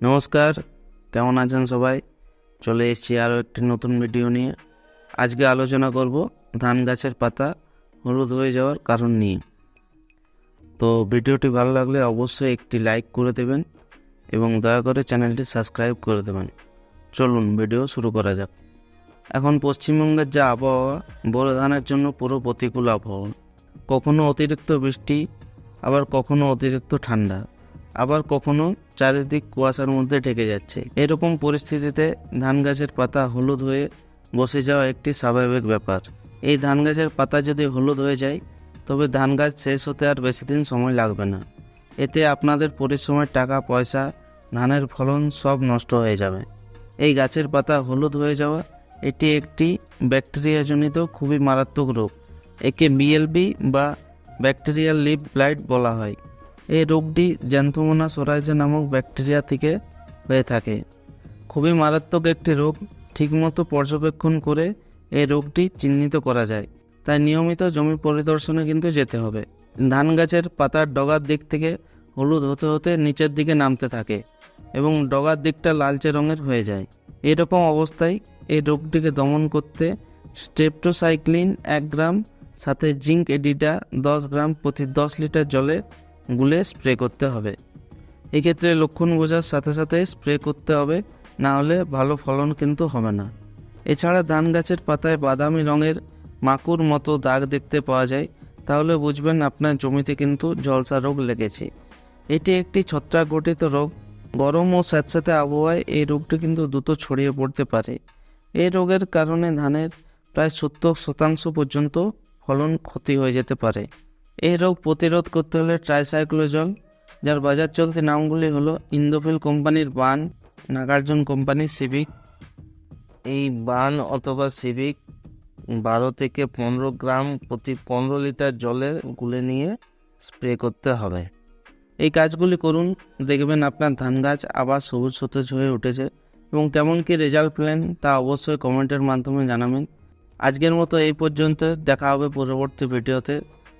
নমস্কার, কেমন আছেন সবাই? চলে এসেছি আরও একটি নতুন ভিডিও নিয়ে। আজকে আলোচনা করব ধান গাছের পাতা হলুদ হয়ে যাওয়ার কারণ নিয়ে। তো ভিডিওটি ভালো লাগলে অবশ্যই একটি লাইক করে দেবেন এবং দয়া করে চ্যানেলটি সাবস্ক্রাইব করে দেবেন। চলুন ভিডিও শুরু করা যাক। এখন পশ্চিমবঙ্গের যা আবহাওয়া বোরো ধানের জন্য পুরো প্রতিকূল আবহাওয়া। কখনো অতিরিক্ত বৃষ্টি, আবার কখনো অতিরিক্ত ঠান্ডা। আবার কখনো চারিদিক কুয়াশার মধ্যে ঢেকে যাচ্ছে। এরকম পরিস্থিতিতে ধান গাছের পাতা হলুদ হয়ে বসে যাওয়া একটি স্বাভাবিক ব্যাপার। এই ধান গাছের পাতা যদি হলুদ হয়ে যায়, তবে ধান গাছ শেষ হতে আর বেশি দিন সময় লাগবে না। এতে আপনাদের পরিশ্রমের টাকা, পয়সা, ধানের ফলন সব নষ্ট হয়ে যাবে। এই গাছের পাতা হলুদ হয়ে যাওয়া এটি একটি ব্যাকটেরিয়াজনিত, খুবই মারাত্মক রোগ। একে বিএলবি বা ব্যাকটেরিয়াল লিভ ব্লাইট বলা হয়। এই রোগটি জ্যান্থোমোনা সোরাইজা নামক ব্যাকটেরিয়া থেকে হয়ে থাকে। খুবই মারাত্মক একটি রোগ, ঠিকমতো পর্যবেক্ষণ করে এই রোগটি চিহ্নিত করা যায়। তাই নিয়মিত জমি পরিদর্শনে কিন্তু যেতে হবে। ধান গাছের পাতার ডগার দিক থেকে হলুদ হতে হতে নিচের দিকে নামতে থাকে এবং ডগার দিকটা লালচে রঙের হয়ে যায়। এরকম অবস্থায় এই রোগটিকে দমন করতে স্টেপটোসাইক্লিন এক গ্রাম, সাথে জিঙ্ক এডিটা দশ গ্রাম প্রতি দশ লিটার জলে গুলে স্প্রে করতে হবে। এক্ষেত্রে লক্ষণ বোঝার সাথে সাথে স্প্রে করতে হবে, না হলে ভালো ফলন কিন্তু হবে না। এছাড়া ধান গাছের পাতায় বাদামি রঙের মাকুর মতো দাগ দেখতে পাওয়া যায়, তাহলে বুঝবেন আপনার জমিতে কিন্তু জলসা রোগ লেগেছে। এটি একটি ছত্রাক গঠিত রোগ। গরম ও স্যাঁতস্যাঁতে আবহাওয়ায় এই রোগটি কিন্তু দ্রুত ছড়িয়ে পড়তে পারে। এই রোগের কারণে ধানের প্রায় সত্তর শতাংশ পর্যন্ত ফলন ক্ষতি হয়ে যেতে পারে। এই রোগ প্রতিরোধ করতে হলে ট্রাইসাইক্লোজল যার বাজার চলতি নামগুলি হলো ইন্দোফিল কোম্পানির বান, নাগার্জুন কোম্পানির সিভিক এই বান অথবা সিভিক বারো থেকে পনেরো গ্রাম প্রতি পনেরো লিটার জলে গুলে নিয়ে স্প্রে করতে হবে। এই কাজগুলি করুন, দেখবেন আপনার ধান গাছ আবার সবুজ সতেজ হয়ে উঠেছে এবং কেমন কি রেজাল্ট পেলেন তা অবশ্যই কমেন্টের মাধ্যমে জানাবেন। আজকের মতো এই পর্যন্ত, দেখা হবে পরবর্তী ভিডিওতে।